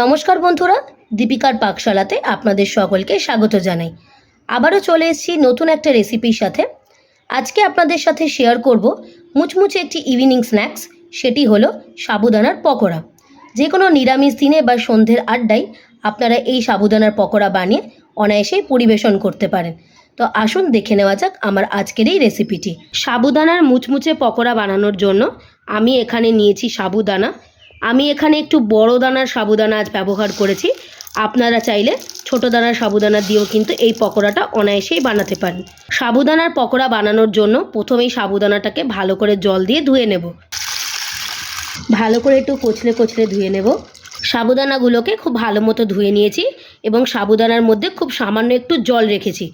নমস্কার বন্ধুরা, দীপিকার পাকশালাতে আপনাদের সকলকে স্বাগত জানাই। আবারও চলে এসেছি নতুন একটা রেসিপির সাথে। আজকে আপনাদের সাথে শেয়ার করব মুচমুচে একটি ইভিনিং স্ন্যাক্স সেটি হলো সাবুদানার পকোড়া। যে কোনো নিরামিষ দিনে বা সন্ধ্যের আড্ডায় আপনারা এই সাবুদানার পকোড়া বানিয়ে অনায়াসেই পরিবেশন করতে পারেন। তো আসুন দেখে নেওয়া যাক আমার আজকের এই রেসিপিটি সাবুদানার মুচমুচে পকোড়া বানানোর জন্য আমি এখানে নিয়েছি সাবুদানা আমি এখানে একটু বড় দানার সাবুদানা আজ ব্যবহার করেছি। আপনারা চাইলে ছোট দানার সাবুদানা দিয়েও কিন্তু এই পকোড়াটা অনায়াসেই বানাতে পারেন। সাবুদানার পকোড়া বানানোর জন্য প্রথমেই সাবুদানাটাকে ভালো করে জল দিয়ে ধুয়ে নেব। ভালো করে একটু কচলে কচলে ধুয়ে নেব। সাবুদানাগুলোকে খুব ভালো মতো ধুয়ে নিয়েছি এবং সাবুদানার মধ্যে খুব সামান্য একটু জল রেখেছি।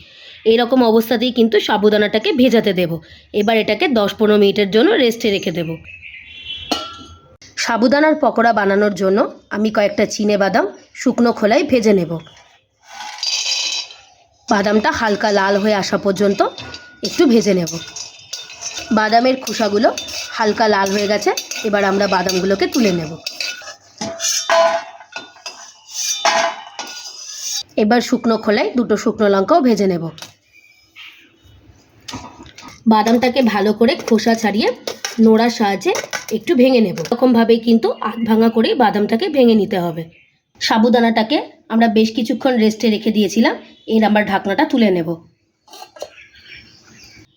এইরকম অবস্থাতেই কিন্তু সাবুদানাটাকে ভেজাতে দেব। এবার এটাকে দশ পনেরো মিনিটের জন্য রেস্টে রেখে দেব। সাবুদানার পকোড়া বানানোর জন্য আমি কয়েকটা চিনে বাদাম শুকনো খোলায় ভেজে নেব। বাদামটা হালকা লাল হয়ে আসা পর্যন্ত একটু ভেজে নেব। বাদামের খোসাগুলো হালকা লাল হয়ে গেছে, এবার আমরা বাদামগুলোকে তুলে নেব। এবার শুকনো খোলায় দুটো শুকনো লঙ্কাও ভেজে নেব। বাদামটাকে ভালো করে খোসা ছাড়িয়ে নোড়ার সাহায্যে একটু ভেঙে নেব। এরকমভাবেই কিন্তু আধ ভাঙা করেই বাদামটাকে ভেঙে নিতে হবে। সাবুদানাটাকে আমরা বেশ কিছুক্ষণ রেস্টে রেখে দিয়েছিলাম। এর আমরা ঢাকনাটা তুলে নেব।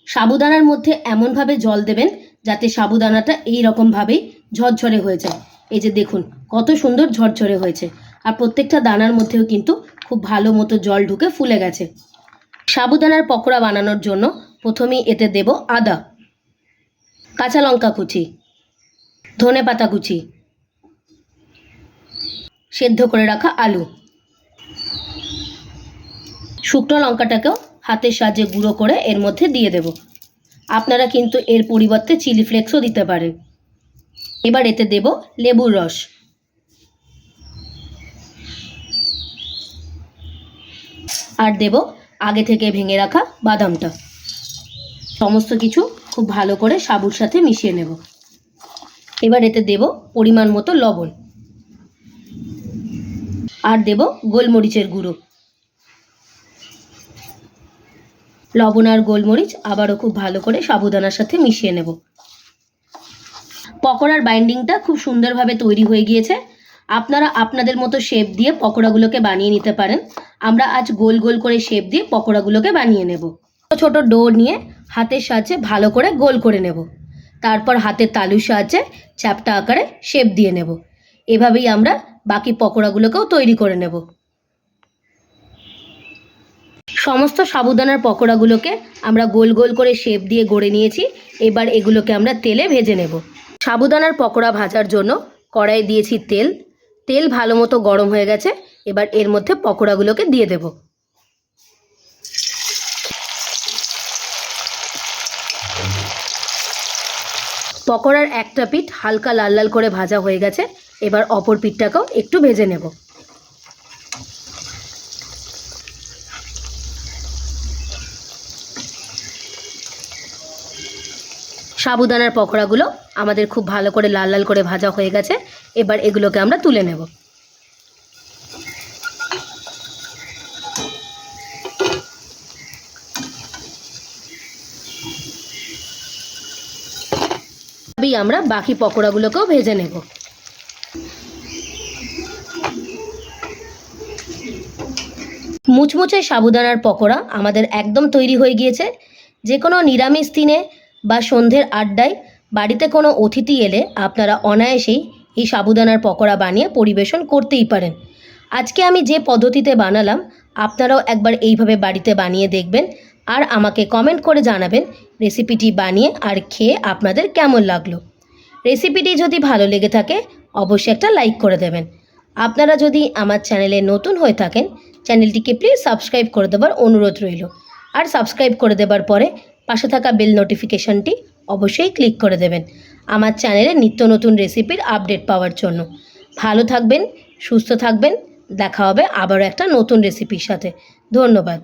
সাবুদানার মধ্যে এমনভাবে জল দেবেন যাতে সাবুদানাটা এই রকমভাবেই ঝরঝরে হয়ে যায়। এই যে দেখুন, কত সুন্দর ঝরঝরে হয়েছে। আর প্রত্যেকটা দানার মধ্যেও কিন্তু খুব ভালো মতো জল ঢুকে ফুলে গেছে। সাবুদানার পকোড়া বানানোর জন্য প্রথমেই এতে দেব আদা। কাঁচা লঙ্কা কুচি, ধনে পাতা কুচি, সেদ্ধ করে রাখা আলু। শুকনো লঙ্কাটাকেও হাতের সাহায্যে গুঁড়ো করে এর মধ্যে দিয়ে দেব। আপনারা কিন্তু এর পরিবর্তে চিলি ফ্লেক্সও দিতে পারেন। এবার এতে দেব লেবুর রস। আর দেব আগে থেকে ভেঙে রাখা বাদামটা। সমস্ত কিছু খুব ভালো করে সাবুর সাথে মিশিয়ে নেব। এবার এতে দেব পরিমাণ মতো লবণ। আর দেব গোলমরিচের গুঁড়ো। লবণ আর গোলমরিচ আবারও খুব ভালো করে সাবুদানার সাথে মিশিয়ে নেব। পকোড়ার বাইন্ডিংটা খুব সুন্দরভাবে তৈরি হয়ে গিয়েছে। আপনারা আপনাদের মতো শেপ দিয়ে পকোড়াগুলোকে বানিয়ে নিতে পারেন। আমরা আজ গোল গোল করে শেপ দিয়ে পকোড়াগুলোকে বানিয়ে নেব। ছোট ডো নিয়ে হাতের সাহায্যে ভালো করে গোল করে নেব। তারপর হাতের তালুর সাহায্যে চ্যাপটা আকারে শেপ দিয়ে নেব। এভাবেই আমরা বাকি পকোড়াগুলোকেও তৈরি করে নেব। সমস্ত সাবুদানার পকোড়াগুলোকে আমরা গোল গোল করে শেপ দিয়ে গড়ে নিয়েছি। এবার এগুলোকে আমরা তেলে ভেজে নেব। সাবুদানার পকোড়া ভাজার জন্য কড়াই দিয়েছি তেল। তেল ভালো মতো গরম হয়ে গেছে। এবার এর মধ্যে পকোড়াগুলোকে দিয়ে দেব। পকোড়ার একটা পিঠ হালকা লাল লাল করে ভাজা হয়ে গেছে। এবার অপর পিঠটাকেও একটু ভেজে নেব। সাবুদানার পকোড়াগুলো আমাদের খুব ভালো করে লাল লাল করে ভাজা হয়ে গেছে। এবার এগুলোকে আমরা তুলে নেব। এভাবেই আমরা বাকি পকোড়াগুলোকেও ভেজে নেব। মুচমুচে সাবুদানার পকোড়া আমাদের একদম তৈরি হয়ে গিয়েছে। যে কোনো নিরামিষ দিনে বা সন্ধ্যের আড্ডায় বাড়িতে কোনো অতিথি এলে আপনারা অনায়াসেই এই সাবুদানার পকোড়া বানিয়ে পরিবেশন করতেই পারেন। আজকে আমি যে পদ্ধতিতে বানালাম, আপনারাও একবার এইভাবে বাড়িতে বানিয়ে দেখবেন আর আমাকে কমেন্ট করে জানাবেন রেসিপিটি বানিয়ে আর খেয়ে আপনাদের কেমন লাগল? রেসিপিটি যদি ভালো লেগে থাকে, অবশ্যই একটা লাইক করে দেবেন। আপনারা যদি আমার চ্যানেলে নতুন হয়ে থাকেন চ্যানেলটিকে প্লিজ সাবস্ক্রাইব করে দেবার অনুরোধ রইল। আর সাবস্ক্রাইব করে দেবার পরে পাশে থাকা বেল নোটিফিকেশনটি অবশ্যই ক্লিক করে দেবেন। আমার চ্যানেলে নিত্য নতুন রেসিপির আপডেট পাওয়ার জন্য। ভালো থাকবেন, সুস্থ থাকবেন, দেখা হবে আবারও একটা নতুন রেসিপির সাথে। ধন্যবাদ।